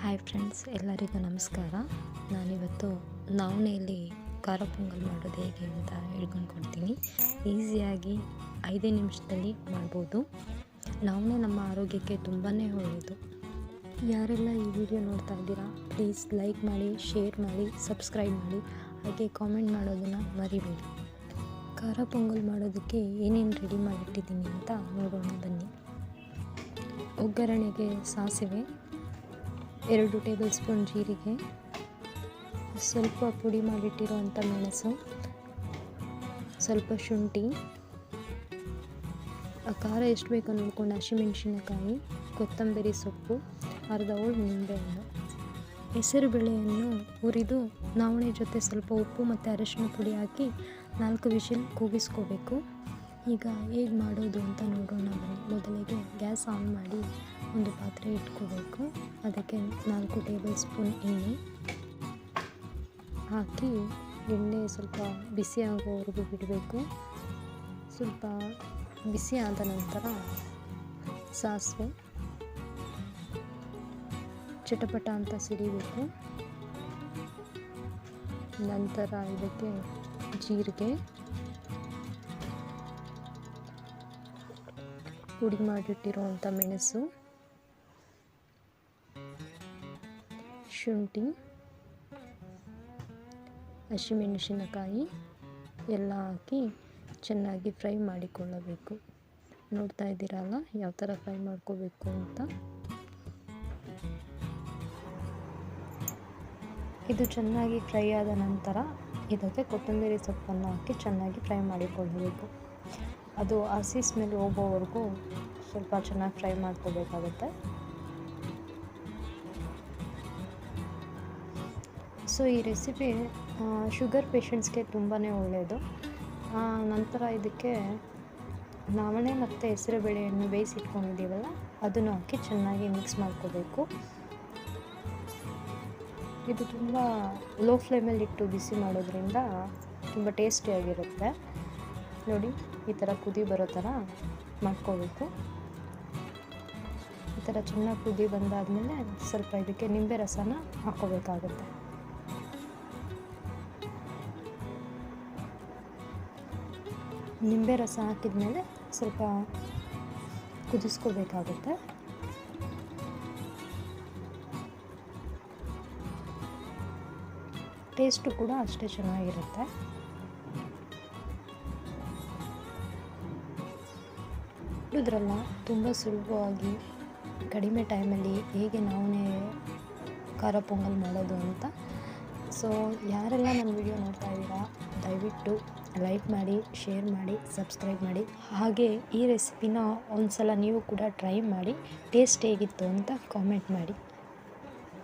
Hi friends ಎಲ್ಲರಿಗೂ ನಮಸ್ಕಾರ. ನಾನಿವತ್ತು ನವಣೆಯಲ್ಲಿ ಖಾರ ಪೊಂಗಲ್ ಮಾಡೋದು ಹೇಗೆ ಅಂತ ಹೇಳ್ಕೊಂಡು ಕೊಡ್ತೀನಿ ಈಸಿಯಾಗಿ ಐದೇ ನಿಮಿಷದಲ್ಲಿ ಮಾಡ್ಬೋದು. ನವಣೆ ನಮ್ಮ ಆರೋಗ್ಯಕ್ಕೆ ತುಂಬಾ ಒಳ್ಳೆಯದು ಯಾರೆಲ್ಲ ಈ ವಿಡಿಯೋ ನೋಡ್ತಾ ಇದ್ದೀರಾ ಪ್ಲೀಸ್ ಲೈಕ್ ಮಾಡಿ ಶೇರ್ ಮಾಡಿ ಸಬ್ಸ್ಕ್ರೈಬ್ ಮಾಡಿ, ಹಾಗೆ ಕಾಮೆಂಟ್ ಮಾಡೋದನ್ನು ಮರಿಬೇಡಿ. ಖಾರ ಪೊಂಗಲ್ ಮಾಡೋದಕ್ಕೆ ಏನೇನು ರೆಡಿ ಮಾಡಿಟ್ಟಿದ್ದೀನಿ ಅಂತ ನೋಡೋಣ ಬನ್ನಿ. ಒಗ್ಗರಣೆಗೆ ಸಾಸಿವೆ ಎರಡು ಟೇಬಲ್ ಸ್ಪೂನ್ ಜೀರಿಗೆ, ಸ್ವಲ್ಪ ಪುಡಿ ಮಾಡಿಟ್ಟಿರುವಂಥ ಮೆಣಸು, ಸ್ವಲ್ಪ ಶುಂಠಿ ಖಾರ ಎಷ್ಟು ಬೇಕು ನೋಡ್ಕೊಂಡು ಹಸಿಮೆಣಸಿನಕಾಯಿ, ಕೊತ್ತಂಬರಿ ಸೊಪ್ಪು, ಅರ್ಧ ಹೋಳು ನಿಂಬೆಹಣ್ಣು. ಹೆಸರುಬೇಳೆಯನ್ನು ಹುರಿದು ನಾವಣೆ ಜೊತೆ ಸ್ವಲ್ಪ ಉಪ್ಪು ಮತ್ತು ಅರಶಿನ ಪುಡಿ ಹಾಕಿ ನಾಲ್ಕು ವಿಷಲ್ ಕೂಗಿಸ್ಕೋಬೇಕು. ಈಗ ಹೇಗೆ ಮಾಡೋದು ಅಂತ ನೋಡೋಣ ಮೊದಲಿಗೆ ಗ್ಯಾಸ್ ಆನ್ ಮಾಡಿ ಒಂದು ಪಾತ್ರೆ ಇಟ್ಕೋಬೇಕು. ಅದಕ್ಕೆ ನಾಲ್ಕು ಟೇಬಲ್ ಸ್ಪೂನ್ ಎಣ್ಣೆ ಹಾಕಿ ಎಣ್ಣೆ ಸ್ವಲ್ಪ ಬಿಸಿ ಆಗೋವರೆಗೂ ಬಿಡಬೇಕು. ಸ್ವಲ್ಪ ಬಿಸಿ ಆದ ನಂತರ ಸಾಸಿವೆ ಚಟಪಟ ಅಂತ ಸಿಡಿಬೇಕು. ನಂತರ ಇದಕ್ಕೆ ಜೀರಿಗೆ ಪುಡಿ ಮಾಡಿಟ್ಟಿರುವಂಥ ಮೆಣಸು. ಶುಂಠಿ, ಹಸಿಮೆಣಸಿನಕಾಯಿ ಎಲ್ಲ ಹಾಕಿ ಚೆನ್ನಾಗಿ ಫ್ರೈ ಮಾಡಿಕೊಳ್ಳಬೇಕು. ನೋಡ್ತಾ ಇದ್ದೀರಲ್ಲ ಯಾವ ಥರ ಫ್ರೈ ಮಾಡ್ಕೋಬೇಕು ಅಂತ. ಇದು ಚೆನ್ನಾಗಿ ಫ್ರೈ ಆದ ನಂತರ ಇದಕ್ಕೆ ಕೊತ್ತಂಬರಿ ಸೊಪ್ಪನ್ನು ಹಾಕಿ ಚೆನ್ನಾಗಿ ಫ್ರೈ ಮಾಡಿಕೊಳ್ಳಬೇಕು. ಅದು ಹಸಿ ಸ್ಮೆಲ್ ಹೋಗೋವರೆಗೂ ಸ್ವಲ್ಪ ಚೆನ್ನಾಗಿ ಫ್ರೈ ಮಾಡ್ಕೋಬೇಕಾಗುತ್ತೆ. ಸೊ ಈ ರೆಸಿಪಿ ಶುಗರ್ ಪೇಷಂಟ್ಸ್ಗೆ ತುಂಬಾ ಒಳ್ಳೆಯದು ನಂತರ ಇದಕ್ಕೆ ನವಣೆ ಮತ್ತು ಹೆಸರುಬೇಳೆಯನ್ನು ಬೇಯಿಸಿಟ್ಕೊಂಡಿದ್ದೀವಲ್ಲ, ಅದನ್ನು ಹಾಕಿ ಚೆನ್ನಾಗಿ ಮಿಕ್ಸ್ ಮಾಡ್ಕೋಬೇಕು. ಇದು ತುಂಬ ಲೋ ಫ್ಲೇಮಲ್ಲಿ ಇಟ್ಟು ಬಿಸಿ ಮಾಡೋದ್ರಿಂದ ತುಂಬ ಟೇಸ್ಟಿಯಾಗಿರುತ್ತೆ ನೋಡಿ, ಈ ಥರ ಕುದಿ ಬರೋ ಥರ ಮಾಡ್ಕೋಬೇಕು. ಈ ಥರ ಚೆನ್ನಾಗಿ ಕುದಿ ಬಂದಾದಮೇಲೆ ಸ್ವಲ್ಪ ಇದಕ್ಕೆ ನಿಂಬೆ ರಸನ ಹಾಕ್ಕೋಬೇಕಾಗುತ್ತೆ ನಿಂಬೆ ರಸ ಹಾಕಿದ್ಮೇಲೆ ಸ್ವಲ್ಪ ಕುದಿಸ್ಕೋಬೇಕಾಗುತ್ತೆ. ಟೇಸ್ಟು ಕೂಡ ಅಷ್ಟೇ ಚೆನ್ನಾಗಿರುತ್ತೆ. ಇದ್ರಲ್ಲ ತುಂಬ ಸುಲಭವಾಗಿ ಕಡಿಮೆ ಟೈಮಲ್ಲಿ ಹೇಗೆ ನಾವೇ ಖಾರ ಪೊಂಗಲ್ ಮಾಡೋದು ಅಂತ. ಸೊ ಯಾರೆಲ್ಲ ನನ್ನ ವಿಡಿಯೋ ನೋಡ್ತಾ ಇದ್ದೀರಾ, ದಯವಿಟ್ಟು ಲೈಕ್ ಮಾಡಿ, ಶೇರ್ ಮಾಡಿ, ಸಬ್ಸ್ಕ್ರೈಬ್ ಮಾಡಿ. ಹಾಗೆ ಈ ರೆಸಿಪಿನ ಒಂದು ಸಲ ನೀವು ಕೂಡ ಟ್ರೈ ಮಾಡಿ, ಟೇಸ್ಟ್ ಹೇಗಿತ್ತು ಅಂತ ಕಾಮೆಂಟ್ ಮಾಡಿ.